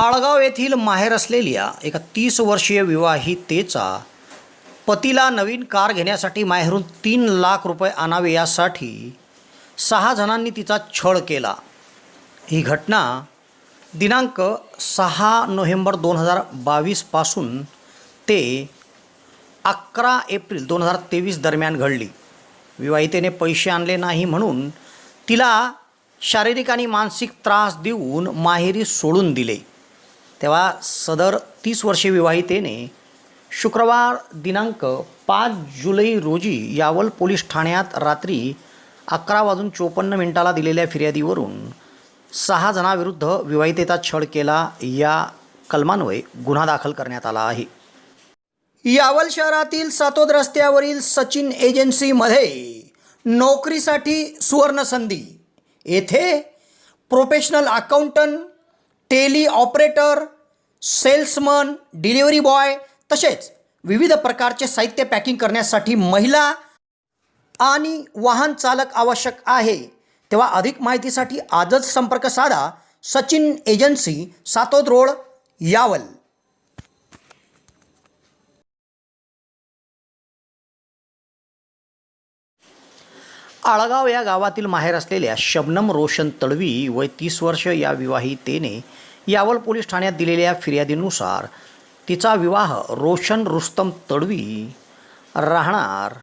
आळगाव येथील माहेर असलेल्या एका तीस वर्षीय विवाहितेचा पतीला नवीन कार घेण्यासाठी माहेरून तीन लाख रुपये आणावे यासाठी सहा जणांनी तिचा छळ केला. ही घटना दिनांक सहा नोव्हेंबर दोन हजार बावीसपासून ते अकरा एप्रिल दोन हजार तेवीस दरम्यान घडली. विवाहितेने पैसे आणले नाही म्हणून तिला शारीरिक आणि मानसिक त्रास देऊन माहेरी सोडून दिले. तेव्हा सदर तीस वर्षे विवाहितेने शुक्रवार दिनांक पाच जुलै रोजी यावल पोलीस ठाण्यात रात्री अकरा वाजून चोपन्न मिनिटाला दिलेल्या फिर्यादीवरून सहा जणांविरुद्ध विवाहितेचा छळ केला. या कलमान्वये गुन्हा दाखल करण्यात आला आहे. यावल शहरातील सातोद रस्त्यावरील सचिन एजन्सीमध्ये नोकरीसाठी सुवर्ण संधी येथे professional accountant tally operator salesman delivery boy तसेच विविध प्रकारचे साहित्य पॅकिंग करण्यासाठी महिला आणि वाहन चालक आवश्यक आहे. तेव्हा अधिक माहितीसाठी आजच संपर्क साधा सचिन एजन्सी सातोद रोड यावल. आळगाव या गावातील माहेर असलेल्या शबनम रोशन तडवी वय तीस वर्ष या विवाहितेने यावल पोलीस ठाण्यात दिलेल्या फिर्यादीनुसार तिचा विवाह रोशन रुस्तम तडवी राहणार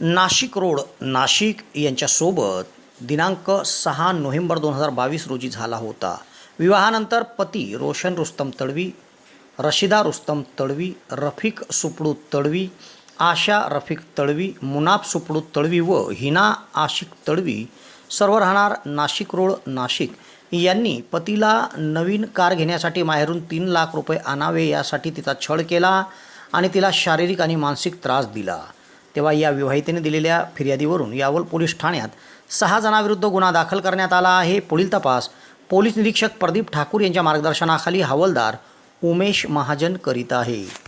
नाशिक रोड नाशिक यांच्यासोबत दिनांक सहा नोव्हेंबर दोन हजार बावीस रोजी झाला होता. विवाहानंतर पती रोशन रुस्तम तडवी रशिदा रुस्तम तडवी रफिक सुपडू तडवी आशा रफिक तळवी मुनाफ सुपडू तळवी व हिना आशिक तळवी सर्व राहणार नाशिक रोड नाशिक. यांनी पतीला नवीन कार घेण्यासाठी माहेरून तीन लाख रुपये आणावे यासाठी तिचा छळ केला आणि तिला शारीरिक आणि मानसिक त्रास दिला. तेव्हा या विवाहितेने दिलेल्या फिर्यादीवरून यावल पोलीस ठाण्यात सहा जणांविरुद्ध गुन्हा दाखल करण्यात आला आहे. पुढील तपास पोलीस निरीक्षक प्रदीप ठाकूर यांच्या मार्गदर्शनाखाली हवालदार उमेश महाजन करीत आहे.